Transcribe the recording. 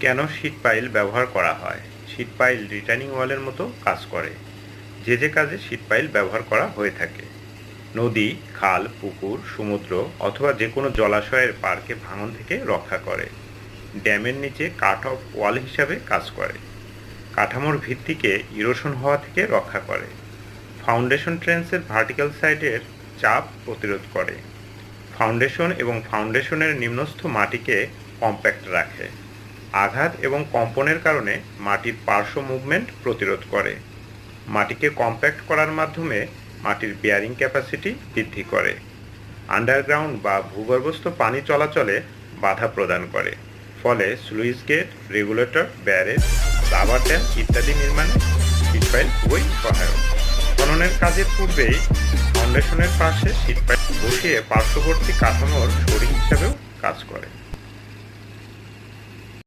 কেন sheet pile ব্যবহার করা হয়? শীট পাইল রিটার্নিং ওয়ালের মতো কাজ করে। যে যে কাজে শীট পাইল ব্যবহার করা হয়ে থাকে। নদী, খাল, পুকুর, সমুদ্র অথবা যে কোনো জলাশয়ের পার্কে ভাঙন থেকে রক্ষা করে। ড্যামের নিচে কাট অফ ওয়াল হিসাবে কাজ করে। কাঠামোর ভিত্তিকে ইরোশন হওয়া থেকে রক্ষা করে। ফাউন্ডেশন ট্রেন্সের ভার্টিক্যাল সাইডের চাপ প্রতিরোধ করে। ফাউন্ডেশন এবং ফাউন্ডেশনের নিম্নস্থ মাটিকে কম্প্যাক্ট রাখে। আঘাত এবং কম্পনের কারণে মাটির পার্শ্ব মুভমেন্ট প্রতিরোধ করে। মাটিকে কম্প্যাক্ট করার মাধ্যমে মাটির বিয়ারিং ক্যাপাসিটি বৃদ্ধি করে। আন্ডারগ্রাউন্ড বা ভূগর্ভস্থ পানি চলাচলে বাধা প্রদান করে। ফলে sluice gate, regulator, barrage, rubber dam ইত্যাদি নির্মাণে সিটপাইল খুবই সহায়ক। খননের কাজের পূর্বেই ফাউন্ডেশনের পাশে সিটপাইল বসিয়ে পার্শ্ববর্তী কাঠামোর শরীর হিসাবেও কাজ করে।